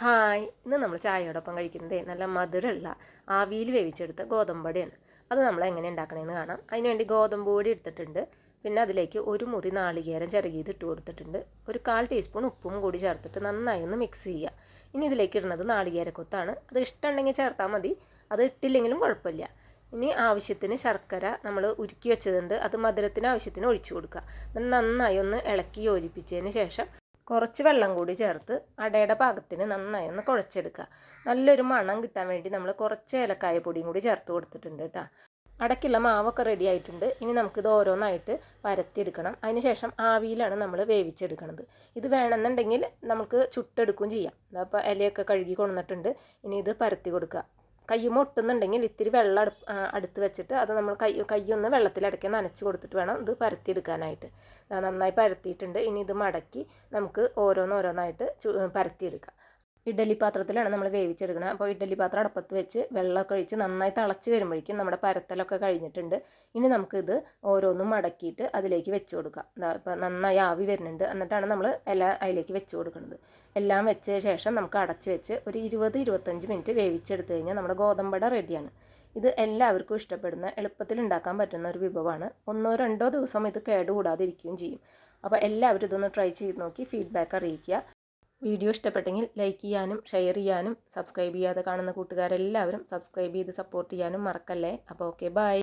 Hi ഇന്ന് നമ്മൾ ചായയോടൊപ്പം കഴിക്കുന്നത് നല്ല മധുരമുള്ള ആവിയിൽ വേവിച്ചെടുത്ത ഗോതമ്പടിയാണ് അത് നമ്മൾ എങ്ങനെ ഉണ്ടാക്കണമെന്ന് കാണാം. അതിനുവേണ്ടി ഗോതമ്പ് പൊടി എടുത്തിട്ടുണ്ട്. പിന്നെ അതിലേക്ക് ഒരു മുറി നാളികേരം ചിറകിയത് ഇട്ട് കൊടുത്തിട്ടുണ്ട്. ഒരു കാൽ ടീസ്പൂൺ ഉപ്പും കൂടി ചേർത്തിട്ട് നന്നായി ഒന്ന് മിക്സ് ചെയ്യുക. ഇനി ഇതിലേക്ക് ഇടുന്നത് നാളികേരക്കൊത്താണ് അത് ഇഷ്ടമുണ്ടെങ്കിൽ ചേർത്താൽ മതി. അത് ഇട്ടില്ലെങ്കിലും കുഴപ്പമില്ല. ഇനി ആവശ്യത്തിന് ശർക്കര നമ്മൾ ഉരുക്കി വെച്ചതുണ്ട്. അത് മധുരത്തിന് ആവശ്യത്തിന് ഒഴിച്ചു കൊടുക്കുക. നന്നായി ഒന്ന് ഇളക്കി യോജിപ്പിച്ചതിന് ശേഷം കുറച്ച് വെള്ളം കൂടി ചേർത്ത് അടയുടെ പാകത്തിന് നന്നായി ഒന്ന് കുഴച്ചെടുക്കുക. നല്ലൊരു മണം കിട്ടാൻ വേണ്ടി നമ്മൾ കുറച്ച് ഏലക്കായ പൊടിയും കൂടി ചേർത്ത് കൊടുത്തിട്ടുണ്ട് കേട്ടോ. അടയ്ക്കുള്ള മാവൊക്കെ റെഡി ആയിട്ടുണ്ട്. ഇനി നമുക്കിത് ഓരോന്നായിട്ട് പരത്തിയെടുക്കണം. അതിനുശേഷം ആവിയിലാണ് നമ്മൾ വേവിച്ചെടുക്കുന്നത് ഇത് വേണമെന്നുണ്ടെങ്കിൽ നമുക്ക് ചുട്ടെടുക്കുകയും ചെയ്യാം. അപ്പോൾ ഇലയൊക്കെ കഴുകി കൊണ്ടുവന്നിട്ടുണ്ട്. ഇനി ഇത് പരത്തി കൊടുക്കുക. കയ്യുമ്മ ഒട്ടുന്നുണ്ടെങ്കിൽ ഇത്തിരി വെള്ളം അടു അടുത്ത് വെച്ചിട്ട് അത് നമ്മൾ കൈ കയ്യൊന്ന് വെള്ളത്തിലടക്കി നനച്ച് കൊടുത്തിട്ട് വേണം ഇത് പരത്തിയെടുക്കാനായിട്ട്. നന്നായി പരത്തിയിട്ടുണ്ട്. ഇനി ഇത് മടക്കി നമുക്ക് ഓരോന്നോരോന്നായിട്ട് ചു പരത്തിയെടുക്കാം. ഇഡലി പാത്രത്തിലാണ് നമ്മൾ വേവിച്ചെടുക്കുന്നത്. അപ്പോൾ ഇഡ്ഡലി പാത്രം അടപ്പത്ത് വെച്ച് വെള്ളമൊക്കെ ഒഴിച്ച് നന്നായി തിളച്ച് വരുമ്പോഴേക്കും നമ്മുടെ പരത്തലൊക്കെ കഴിഞ്ഞിട്ടുണ്ട്. ഇനി നമുക്കിത് ഓരോന്നും മടക്കിയിട്ട് അതിലേക്ക് വെച്ച് കൊടുക്കാം. ഇപ്പോൾ നന്നായി ആവി വരുന്നുണ്ട്. എന്നിട്ടാണ് നമ്മൾ എല്ലാം അതിലേക്ക് വെച്ച് കൊടുക്കുന്നത്. എല്ലാം വെച്ച ശേഷം നമുക്ക് അടച്ച് വെച്ച് ഒരു ഇരുപത് ഇരുപത്തഞ്ച് മിനിറ്റ് വേവിച്ചെടുത്ത് കഴിഞ്ഞാൽ നമ്മുടെ ഗോതമ്പട റെഡിയാണ്. ഇത് എല്ലാവർക്കും ഇഷ്ടപ്പെടുന്ന എളുപ്പത്തിൽ ഉണ്ടാക്കാൻ പറ്റുന്ന ഒരു വിഭവമാണ്. ഒന്നോ രണ്ടോ ദിവസം ഇത് കേടുകൂടാതിരിക്കുകയും ചെയ്യും. അപ്പോൾ എല്ലാവരും ഇതൊന്ന് ട്രൈ ചെയ്ത് നോക്കി ഫീഡ്ബാക്ക് അറിയിക്കുക. വീഡിയോ ഇഷ്ടപ്പെട്ടെങ്കിൽ ലൈക്ക് ചെയ്യാനും ഷെയർ ചെയ്യാനും സബ്സ്ക്രൈബ് ചെയ്യാതെ കാണുന്ന കൂട്ടുകാരെല്ലാവരും സബ്സ്ക്രൈബ് ചെയ്ത് സപ്പോർട്ട് ചെയ്യാനും മറക്കല്ലേ. അപ്പോൾ ഓക്കെ ബൈ.